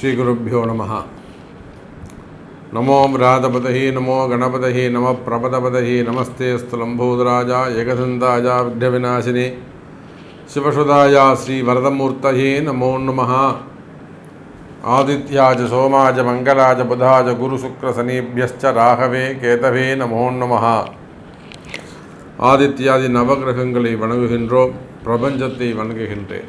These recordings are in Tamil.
ஸ்ரீகுருப்போ நம நமோ விராதபதி நமோ கணபதி நம பிரபதபதி நமஸ்தே ஸ்துலம்பூதராஜா ஏகசந்தாஜ விக்ன விநாசினி சிவசுதாயா ஸ்ரீ வரதமூர்த்தஹி நமோ நம ஆதித்யாஜ சோமாஜ மங்களாஜ புதாஜ குருசுக்ரசனீபியஸ்ச ராகவே கேதவே நமோ நம ஆதித்யாதி நவகிரகங்களை வணங்குகின்றோம் பிரபஞ்சத்தை வணங்குகின்றேன்.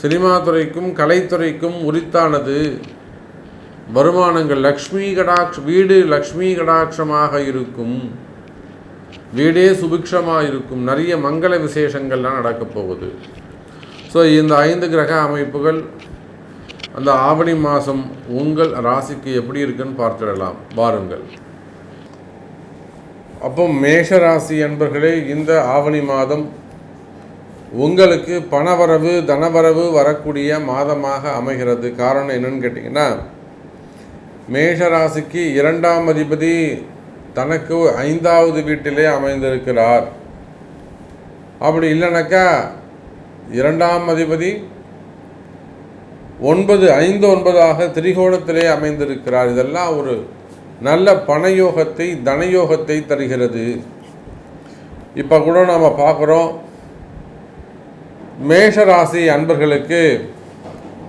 சினிமா துறைக்கும் கலைத்துறைக்கும் உரித்தானது வருமானங்கள் லக்ஷ்மி கடாட்ச வீடு லக்ஷ்மி கடாட்சமாக இருக்கும். வீடே சுபிக்ஷமாக இருக்கும். நிறைய மங்கள விசேஷங்கள்லாம் நடக்கப் போகுது. ஸோ இந்த ஐந்து கிரக அமைப்புகள் அந்த ஆவணி மாதம் உங்கள் ராசிக்கு எப்படி இருக்குன்னு பார்த்துடலாம். வாருங்கள் அப்போ மேஷ ராசி என்பர்களே இந்த ஆவணி மாதம் உங்களுக்கு பணவரவு தனவரவு வரக்கூடிய மாதமாக அமைகிறது. காரணம் என்னன்னு கேட்டிங்கன்னா மேஷராசிக்கு இரண்டாம் அதிபதி தனக்கு ஐந்தாவது வீட்டிலே அமைந்திருக்கிறார். அப்படி இல்லைனாக்கா இரண்டாம் அதிபதி ஒன்பது ஐந்து ஒன்பதாக திரிகோணத்திலே அமைந்திருக்கிறார். இதெல்லாம் ஒரு நல்ல பணயோகத்தை தனயோகத்தை தருகிறது. இப்போ கூட நாம் பார்க்குறோம் மேஷராசி அன்பர்களுக்கு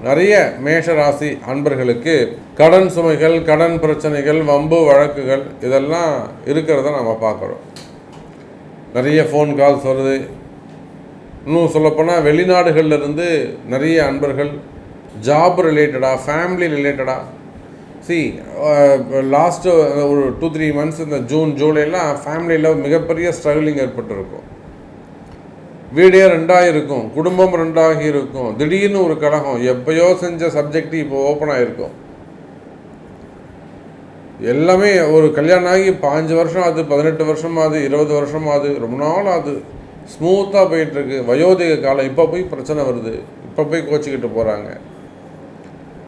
நிறைய மேஷராசி அன்பர்களுக்கு கடன் சுமைகள் கடன் பிரச்சனைகள் வம்பு வழக்குகள் இதெல்லாம் இருக்கிறத நம்ம பார்க்குறோம். நிறைய ஃபோன் கால்ஸ் வருது. இன்னும் சொல்லப்போனால் வெளிநாடுகள்லேருந்து நிறைய அன்பர்கள் ஜாப் ரிலேட்டடாக ஃபேமிலி ரிலேட்டடாக சி லாஸ்ட்டு ஒரு டூ த்ரீ மந்த்ஸ் இந்த ஜூன் ஜூலைலாம் ஃபேமிலியில் மிகப்பெரிய ஸ்ட்ரகிளிங் ஏற்பட்டிருக்கும். வீடே ரெண்டாக இருக்கும் குடும்பம் ரெண்டாகி இருக்கும் திடீர்னு ஒரு கழகம் எப்பயோ செஞ்ச சப்ஜெக்ட் இப்போ ஓப்பன் ஆகிருக்கும் எல்லாமே ஒரு கல்யாணம் ஆகி பாஞ்சு வருஷம் ஆகுது பதினெட்டு வருஷம் ஆகுது இருபது வருஷம் ஆகுது ரொம்ப நாள் ஆகுது. ஸ்மூத்தாக போயிட்டுருக்கு. வயோதிக காலம் இப்போ போய் பிரச்சனை வருது. இப்போ போய் கோச்சிக்கிட்டு போகிறாங்க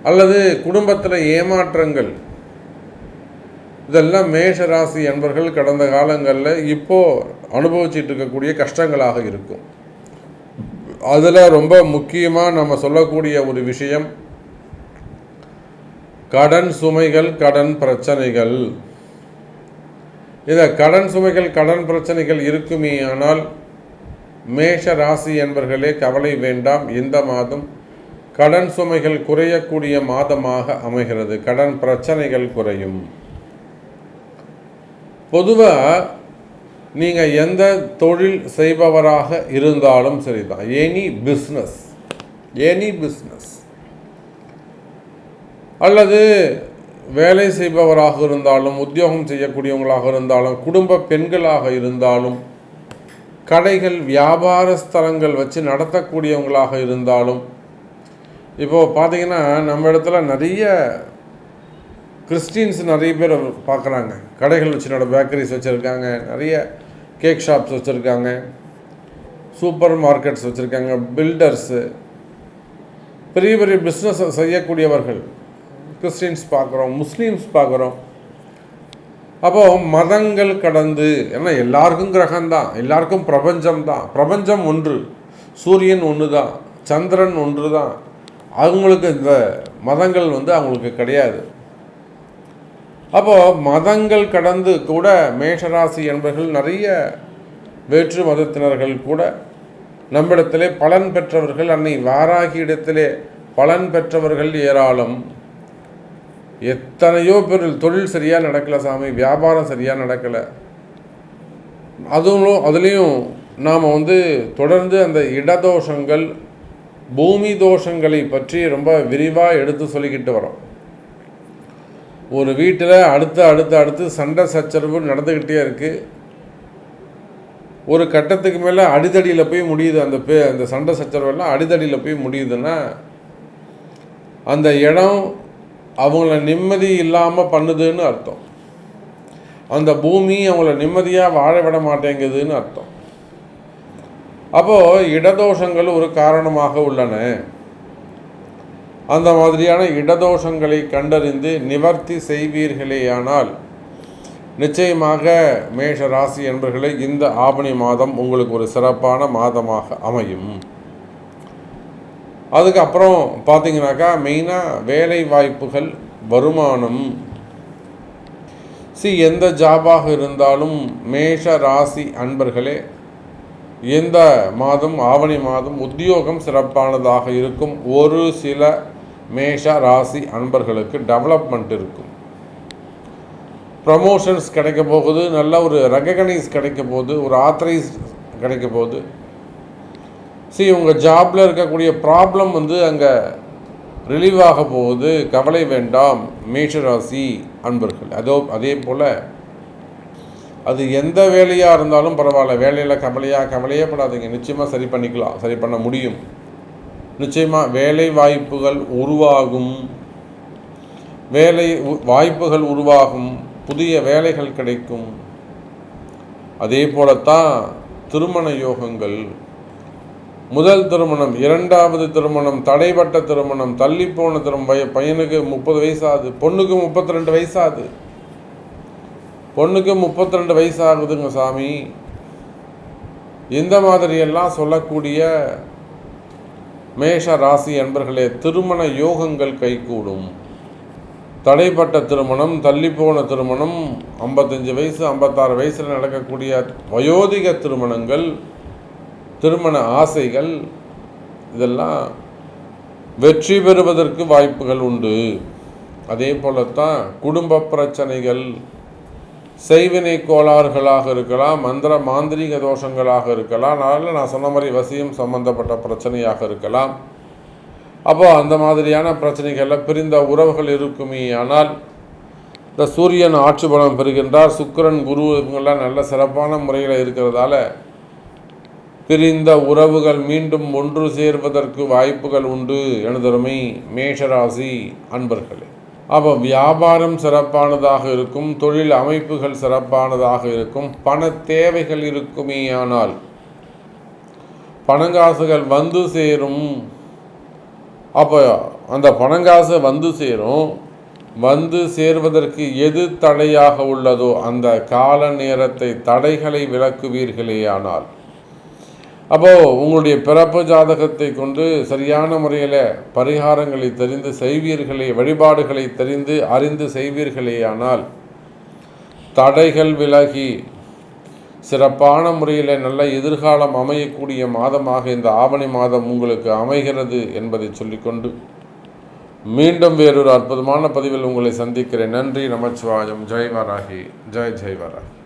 அல்லது குடும்பத்தில் ஏமாற்றங்கள் இதெல்லாம் மேஷ ராசி என்பர்கள் கடந்த காலங்களில் இப்போது அனுபவிச்சுட்டு இருக்கக்கூடிய கஷ்டங்களாக இருக்கும். அதில் ரொம்ப முக்கியமாக நம்ம சொல்லக்கூடிய ஒரு விஷயம் கடன் சுமைகள் கடன் பிரச்சனைகள். இதை கடன் சுமைகள் கடன் பிரச்சனைகள் இருக்குமே ஆனால் மேஷ ராசி என்பர்களே கவலை வேண்டாம். இந்த மாதம் கடன் சுமைகள் குறையக்கூடிய மாதமாக அமைகிறது. கடன் பிரச்சனைகள் குறையும். பொதுவாக நீங்கள் எந்த தொழில் செய்பவராக இருந்தாலும் சரிதான். எனி பிஸ்னஸ் எனி பிஸ்னஸ் அல்லது வேலை செய்பவராக இருந்தாலும் உத்தியோகம் செய்யக்கூடியவங்களாக இருந்தாலும் குடும்ப பெண்களாக இருந்தாலும் கடைகள் வியாபார ஸ்தலங்கள் வச்சு நடத்தக்கூடியவங்களாக இருந்தாலும் இப்போது பார்த்தீங்கன்னா நம்ம இடத்துல நிறைய கிறிஸ்டின்ஸ் நிறைய பேர் பார்க்குறாங்க. கடைகள் வச்சு நட பேக்கரிஸ் வச்சுருக்காங்க. நிறைய கேக் ஷாப்ஸ் வச்சுருக்காங்க. சூப்பர் மார்க்கெட்ஸ் வச்சுருக்காங்க. பில்டர்ஸு பெரிய பெரிய பிஸ்னஸ் செய்யக்கூடியவர்கள். கிறிஸ்டின்ஸ் பார்க்குறோம் முஸ்லீம்ஸ் பார்க்குறோம். அப்போது மதங்கள் கடந்து ஏன்னா எல்லாருக்கும் கிரகம்தான் எல்லாருக்கும் பிரபஞ்சம் தான் பிரபஞ்சம் ஒன்று சூரியன் ஒன்று தான் சந்திரன் ஒன்று தான் அவங்களுக்கு இந்த மதங்கள் வந்து அவங்களுக்கு கிடையாது. அப்போது மதங்கள் கடந்து கூட மேஷராசி என்பர்கள் நிறைய வேற்று மதத்தினர்கள் கூட நம்மிடத்திலே பலன் பெற்றவர்கள் அன்னை வாராகி இடத்திலே பலன் பெற்றவர்கள் ஏராளம். எத்தனையோ பேர் தொழில் சரியாக நடக்கலை சாமி வியாபாரம் சரியாக நடக்கலை. அதுவும் அதுலேயும் நாம் வந்து தொடர்ந்து அந்த இடதோஷங்கள் பூமி தோஷங்களை பற்றி ரொம்ப விரிவாக எடுத்து சொல்லிக்கிட்டு வரோம். ஒரு வீட்டில் அடுத்து அடுத்து அடுத்து சண்டை சச்சரவு நடந்துக்கிட்டே இருக்குது ஒரு கட்டத்துக்கு மேலே அடிதடியில் போய் முடியுது அந்த பே அந்த சண்டை சச்சரவெல்லாம் அடிதடியில் போய் முடியுதுன்னா அந்த இடம் அவங்கள நிம்மதி இல்லாமல் பண்ணுதுன்னு அர்த்தம். அந்த பூமி அவங்கள நிம்மதியாக வாழ விட மாட்டேங்குதுன்னு அர்த்தம். அப்போது இடதோஷங்கள் ஒரு காரணமாக உள்ளன. அந்த மாதிரியான இடதோஷங்களை கண்டறிந்து நிவர்த்தி செய்வீர்களேயானால் நிச்சயமாக மேஷ ராசி என்பர்களை இந்த ஆவணி மாதம் உங்களுக்கு ஒரு சிறப்பான மாதமாக அமையும். அதுக்கப்புறம் பார்த்தீங்கன்னாக்கா மெயினாக வேலை வாய்ப்புகள் வருமானம். சி எந்த ஜாபாக இருந்தாலும் மேஷ ராசி அன்பர்களே எந்த மாதம் ஆவணி மாதம் உத்தியோகம் சிறப்பானதாக இருக்கும். ஒரு சில மேஷ ராசி அன்பர்களுக்கு டெவலப்மெண்ட் இருக்கும். ப்ரமோஷன்ஸ் கிடைக்க போகுது நல்ல ஒரு ரெகனைஸ் கிடைக்க போகுது ஒரு ஆத்தரைஸ் கிடைக்க போகுது. சரி உங்கள் ஜாபில் இருக்கக்கூடிய ப்ராப்ளம் வந்து அங்கே ரிலீவ் ஆக போகுது. கவலை வேண்டாம் மேஷராசி அன்பர்கள். அதோ அதே போல் அது எந்த வேலையாக இருந்தாலும் பரவாயில்ல. வேலையில் கவலையாக கவலையே படாதீங்க. நிச்சயமாக சரி பண்ணிக்கலாம் சரி பண்ண முடியும். நிச்சயமாக வேலை வாய்ப்புகள் உருவாகும். வேலை வாய்ப்புகள் உருவாகும். புதிய வேலைகள் கிடைக்கும். அதே போலத்தான் திருமண யோகங்கள். முதல் திருமணம் இரண்டாவது திருமணம் தடைப்பட்ட திருமணம் தள்ளி போன திருமணம் பையனுக்கு முப்பது வயசாகுது பொண்ணுக்கு முப்பத்தி ரெண்டு வயசாகுது. பொண்ணுக்கு முப்பத்தி ரெண்டு வயசாகுதுங்க சாமி. இந்த மாதிரியெல்லாம் சொல்லக்கூடிய மேஷ ராசி என்பர்களே திருமண யோகங்கள் கைகூடும். தடைப்பட்ட திருமணம் தள்ளிப்போன திருமணம் ஐம்பத்தஞ்சு வயசு ஐம்பத்தாறு வயசில் நடக்கக்கூடிய வயோதிக திருமணங்கள் திருமண ஆசைகள் இதெல்லாம் வெற்றி பெறுவதற்கு வாய்ப்புகள் உண்டு. அதே போலத்தான் குடும்ப பிரச்சனைகள் செய்வினை கோளாறுகளாக இருக்கலாம் மந்திர மாந்திரிக தோஷங்களாக இருக்கலாம் அதனால் நான் சொன்ன மாதிரி வசியம் சம்பந்தப்பட்ட பிரச்சனையாக இருக்கலாம். அப்போ அந்த மாதிரியான பிரச்சனைகளில் பிரிந்த உறவுகள் இருக்குமே ஆனால் இந்த சூரியன் ஆட்சி பலம் பெறுகின்றார் சுக்கிரன் குரு இவங்கெல்லாம் நல்ல சிறப்பான முறையில் இருக்கிறதால பிரிந்த உறவுகள் மீண்டும் ஒன்று சேர்வதற்கு வாய்ப்புகள் உண்டு எனதருமை மேஷராசி அன்பர்களே. அப்போ வியாபாரம் சிறப்பானதாக இருக்கும் தொழில் அமைப்புகள் சிறப்பானதாக இருக்கும் பண தேவைகள் இருக்குமே ஆனால் பணங்காசுகள் வந்து சேரும். அப்போ அந்த பணங்காசு வந்து சேரும். வந்து சேர்வதற்கு எது தடையாக உள்ளதோ அந்த கால நேரத்தை தடைகளை விளக்குவீர்களேயானால் அப்போது உங்களுடைய பிறப்பு ஜாதகத்தை கொண்டு சரியான முறையில் பரிகாரங்களை தெரிந்து செய்வீர்களே வழிபாடுகளை தெரிந்து அறிந்து செய்வீர்களேயானால் தடைகள் விலகி சிறப்பான முறையில் நல்ல எதிர்காலம் அமையக்கூடிய மாதமாக இந்த ஆவணி மாதம் உங்களுக்கு அமைகிறது என்பதை சொல்லிக்கொண்டு மீண்டும் வேறொரு அற்புதமான பதிவில் உங்களை சந்திக்கிறேன். நன்றி நமச்சிவாயம். ஜெய் வராகி ஜெய் ஜெய் வராகி